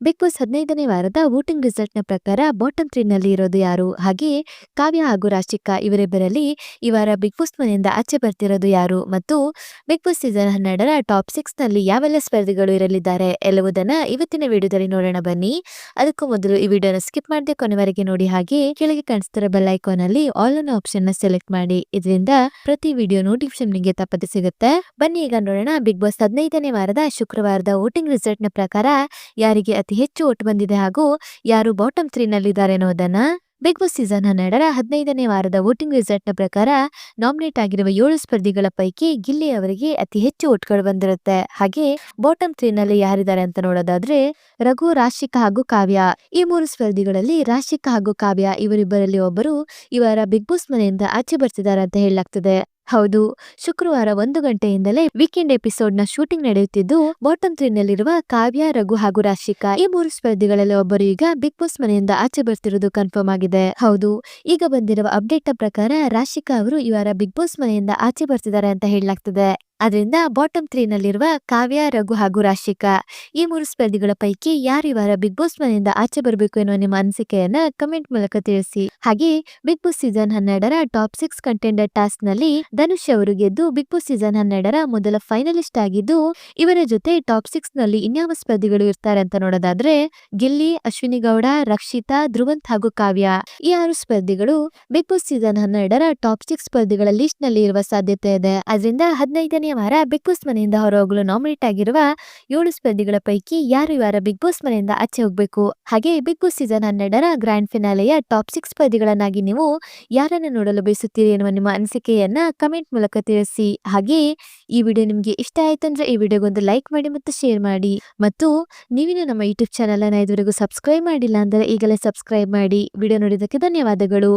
Big boss ಹದಿನೈದನೇ ವಾರದ voting ರಿಸಲ್ಟ್‌ನ ಪ್ರಕಾರ ಬಾಟಮ್ ತ್ರೀನಲ್ಲಿ ಇರೋದು ಯಾರು? ಹಾಗೆಯೇ ಕಾವ್ಯ ಹಾಗೂ ರಾಶಿಕಾ ಇವರಿಬ್ಬರಲ್ಲಿ ಈ ವಾರ ಬಿಗ್ ಬಾಸ್ ಮನೆಯಿಂದ ಆಚೆ ಬರ್ತಿರೋದು ಯಾರು? ಮತ್ತು ಬಿಗ್ ಬಾಸ್ ಸೀಸನ್ ಹನ್ನೆರಡರ ಟಾಪ್ ಸಿಕ್ಸ್‌ನಲ್ಲಿ ಯಾವೆಲ್ಲ ಸ್ಪರ್ಧಿಗಳು ಇರಲಿದ್ದಾರೆ? ಎಲ್ಲವುದನ್ನ ಇವತ್ತಿನ ವಿಡಿಯೋದಲ್ಲಿ ನೋಡೋಣ ಬನ್ನಿ. ಅದಕ್ಕೂ ಮೊದಲು ಈ ವಿಡಿಯೋನ ಸ್ಕಿಪ್ ಮಾಡದೆ ಕೊನೆವರೆಗೆ ನೋಡಿ ಹಾಗೆ ಕೆಳಗೆ ಕಾಣಿಸ್ತಿರೋ ಬೆಲ್ ಐಕಾನಲ್ಲಿ ಆಲ್ ಅನ್ನೋ ಆಪ್ಷನ್‌ನ ಸೆಲೆಕ್ಟ್ ಮಾಡಿ. ಇದರಿಂದ ಪ್ರತಿ ವಿಡಿಯೋ ನೋಟಿಫಿಕೇಶನ್ ನಿಮಗೆ ತಪ್ಪದೆ ಸಿಗುತ್ತೆ. ಬನ್ನಿ, ಈಗ ನೋಡೋಣ ಬಿಗ್ ಬಾಸ್ ಹದಿನೈದನೇ ವಾರದ ಶುಕ್ರವಾರದ ವೋಟಿಂಗ್ ರಿಸಲ್ಟ್‌ನ ಪ್ರಕಾರ ಯಾರಿಗೆ ಅತಿ ಹೆಚ್ಚು ಓಟ್ ಬಂದಿದೆ ಹಾಗೂ ಯಾರು ಬಾಟಮ್ ತ್ರೀನಲ್ಲಿದ್ದಾರೆ ಅನ್ನೋದನ್ನ ಬಿಗ್ ಬಾಸ್ ಸೀಸನ್ ಹನ್ನೆರಡರ ಹದಿನೈದನೇ ವಾರದ ವೋಟಿಂಗ್ ರಿಸಲ್ಟ್‌ನ ಪ್ರಕಾರ ನಾಮಿನೇಟ್ ಆಗಿರುವ ಏಳು ಸ್ಪರ್ಧಿಗಳ ಪೈಕಿ ಗಿಲ್ಲಿ ಅವರಿಗೆ ಅತಿ ಹೆಚ್ಚು ಓಟ್‌ಗಳು ಬಂದಿರುತ್ತೆ. ಹಾಗೆ ಬಾಟಮ್ ತ್ರೀನಲ್ಲಿ ಯಾರಿದ್ದಾರೆ ಅಂತ ನೋಡೋದಾದ್ರೆ ರಘು, ರಾಶಿಕ ಹಾಗೂ ಕಾವ್ಯ. ಈ ಮೂರು ಸ್ಪರ್ಧಿಗಳಲ್ಲಿ ರಾಶಿಕ ಹಾಗೂ ಕಾವ್ಯ ಇವರಿಬ್ಬರಲ್ಲಿ ಒಬ್ಬರು ಇವರ ಬಿಗ್ ಬಾಸ್ ಮನೆಯಿಂದ ಆಚೆ ಬರ್ತಿದ್ದಾರೆ ಅಂತ ಹೇಳಲಾಗ್ತಿದೆ. ಹೌದು ಶುಕ್ರವಾರ ಒಂದು ಗಂಟೆಯಿಂದಲೇ ವೀಕೆಂಡ್ ಎಪಿಸೋಡ್‌ನ ಶೂಟಿಂಗ್ ನಡೆಯುತ್ತಿದ್ದು ಬಾಟಮ್ ತ್ರೀನಲ್ಲಿರುವ ಕಾವ್ಯ, ರಘು ಹಾಗೂ ರಾಶಿಕಾ ಈ ಮೂರು ಸ್ಪರ್ಧಿಗಳಲ್ಲಿ ಒಬ್ಬರು ಈಗ ಬಿಗ್ ಬಾಸ್ ಮನೆಯಿಂದ ಆಚೆ ಬರ್ತಿರೋದು ಕನ್ಫರ್ಮ್ ಆಗಿದೆ. ಹೌದು ಈಗ ಬಂದಿರುವ ಅಪ್ಡೇಟ್ ಪ್ರಕಾರ ರಾಶಿಕಾ ಅವರು ಈ ವಾರ ಬಿಗ್ ಬಾಸ್ ಮನೆಯಿಂದ ಆಚೆ ಬರ್ತಿದ್ದಾರೆ ಅಂತ ಹೇಳಲಾಗ್ತಿದೆ. ಅದರಿಂದ ಬಾಟಮ್ ತ್ರೀನಲ್ಲಿರುವ ಕಾವ್ಯ, ರಘು ಹಾಗೂ ರಾಶಿಕಾ ಈ ಮೂರು ಸ್ಪರ್ಧಿಗಳ ಪೈಕಿ ಯಾರು ಇವರ ವಾರ ಬಿಗ್ ಬಾಸ್ ಮನೆಯಿಂದ ಆಚೆ ಬರಬೇಕು ಎನ್ನುವ ನಿಮ್ಮ ಅನಿಸಿಕೆಯನ್ನ ಕಮೆಂಟ್ ಮೂಲಕ ತಿಳಿಸಿ. ಹಾಗೆ ಬಿಗ್ ಬಾಸ್ ಸೀಸನ್ ಹನ್ನೆರಡರ ಟಾಪ್ ಸಿಕ್ಸ್ ಕಂಟೆಂಡರ್ ಟಾಸ್ಕ್ನಲ್ಲಿ ಧನುಷ್ ಅವರು ಗೆದ್ದು ಬಿಗ್ ಬಾಸ್ ಸೀಸನ್ ಹನ್ನೆರಡರ ಮೊದಲ ಫೈನಲಿಸ್ಟ್ ಆಗಿದ್ದು ಇವರ ಜೊತೆ ಟಾಪ್ ಸಿಕ್ಸ್ನಲ್ಲಿ ಇನ್ಯಾವ ಸ್ಪರ್ಧಿಗಳು ಇರ್ತಾರೆ ಅಂತ ನೋಡೋದಾದ್ರೆ ಗಿಲ್ಲಿ, ಅಶ್ವಿನಿ ಗೌಡ, ರಕ್ಷಿತಾ, ಧ್ರುವಂತ್ ಹಾಗೂ ಕಾವ್ಯ ಈ ಆರು ಸ್ಪರ್ಧಿಗಳು ಬಿಗ್ ಬಾಸ್ ಸೀಸನ್ ಹನ್ನೆರಡರ ಟಾಪ್ ಸಿಕ್ಸ್ ಸ್ಪರ್ಧಿಗಳ ಲಿಸ್ಟ್ನಲ್ಲಿ ಇರುವ ಸಾಧ್ಯತೆ ಇದೆ. ಅದರಿಂದ ಹದಿನೈದನೇ ವಾರ ಬಿಗ್ ಬಾಸ್ ಮನೆಯಿಂದ ಹೊರಹೋಗಲು ನಾಮಿನೇಟ್ ಆಗಿರುವ ಏಳು ಸ್ಪರ್ಧಿಗಳ ಪೈಕಿ ಯಾರು ಈ ಬಿಗ್ ಬಾಸ್ ಮನೆಯಿಂದ ಆಚೆ ಹೋಗಬೇಕು ಹಾಗೆ ಬಿಗ್ ಬಾಸ್ ಸೀಸನ್ ಹನ್ನೆರಡರ ಗ್ರ್ಯಾಂಡ್ ಫಿನಾಲೆಯ ಟಾಪ್ ಸಿಕ್ಸ್ ಸ್ಪರ್ಧಿಗಳನ್ನಾಗಿ ನೀವು ಯಾರನ್ನು ನೋಡಲು ಬಯಸುತ್ತೀರಿ ಎನ್ನುವ ನಿಮ್ಮ ಅನಿಸಿಕೆಯನ್ನ ಕಮೆಂಟ್ ಮೂಲಕ ತಿಳಿಸಿ. ಹಾಗೆ ಈ ವಿಡಿಯೋ ನಿಮಗೆ ಇಷ್ಟ ಆಯ್ತಂದ್ರೆ ಈ ವಿಡಿಯೋಗೊಂದು ಲೈಕ್ ಮಾಡಿ ಮತ್ತು ಶೇರ್ ಮಾಡಿ. ಮತ್ತು ನೀವಿನ ನಮ್ಮ ಯೂಟ್ಯೂಬ್ ಚಾನೆಲ್ ಅನ್ನ ಇದುವರೆಗೂ ಸಬ್ಸ್ಕ್ರೈಬ್ ಮಾಡಿಲ್ಲ ಅಂದರೆ ಈಗಲೇ ಸಬ್ಸ್ಕ್ರೈಬ್ ಮಾಡಿ. ವಿಡಿಯೋ ನೋಡಿದ್ದಕ್ಕೆ ಧನ್ಯವಾದಗಳು.